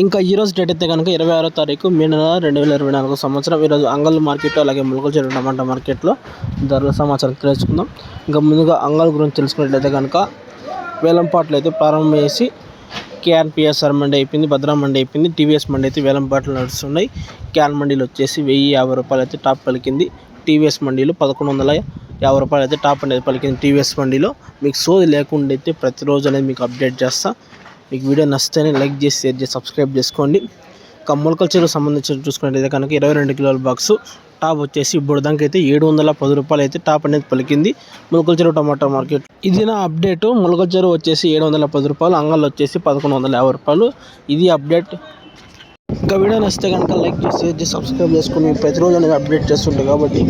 ఇంకా ఈ రోజు డేట్ అయితే కనుక ఇరవై ఆరో తారీఖు మే నెల రెండు వేల ఇరవై నాలుగు సంవత్సరం. ఈరోజు అంగల్ మార్కెట్లో అలాగే ములకల చెరువు టమాటా మార్కెట్లో ధరల సమాచారం తెలుసుకుందాం. ఇంకా ముందుగా అంగల్ గురించి తెలుసుకున్నట్లయితే కనుక వేలంపాట్లు అయితే ప్రారంభం చేసి క్యాన్ పిఎస్ఆర్ మండి అయిపోయింది భద్రా మండి అయిపోయింది టీవీఎస్ మండి అయితే వేలంపాట్లు నడుస్తున్నాయి. క్యాన్ మండీలు వచ్చేసి వెయ్యి యాభై రూపాయలు అయితే టాప్ పలికింది. టీవీఎస్ మండీలో పదకొండు వందల యాభై రూపాయలు అయితే టాప్ అనేది పలికింది. టీవీఎస్ మండీలో మీకు సోది లేకుండా అయితే ప్రతిరోజు అనేది మీకు అప్డేట్ చేస్తా. మీకు వీడియో నచ్చితేనే లైక్ చేసి షేర్ చేసి సబ్స్క్రైబ్ చేసుకోండి. ఇంకా మొలకల చెరువు సంబంధించి చూసుకున్నట్టయితే కనుక ఇరవై రెండు కిలోల బాక్స్ టాప్ వచ్చేసి ఇప్పుడు దానికి అయితే ఏడు వందల పది రూపాయలు అయితే టాప్ అనేది పలికింది. మొలకల చెరువు టమాటా మార్కెట్. ఇది నా అప్డేట్ మొలకల చెరువు వచ్చేసి ఏడు వందల పది రూపాయలు అంగళ్ళు వచ్చేసి పదకొండు వందల యాభై రూపాయలు. ఇది అప్డేట్ ఇంకా వీడియో నచ్చితే కనుక లైక్ చేసి చేసి సబ్స్క్రైబ్ చేసుకుని ప్రతిరోజు అనేది అప్డేట్ చేస్తుంటాయి కాబట్టి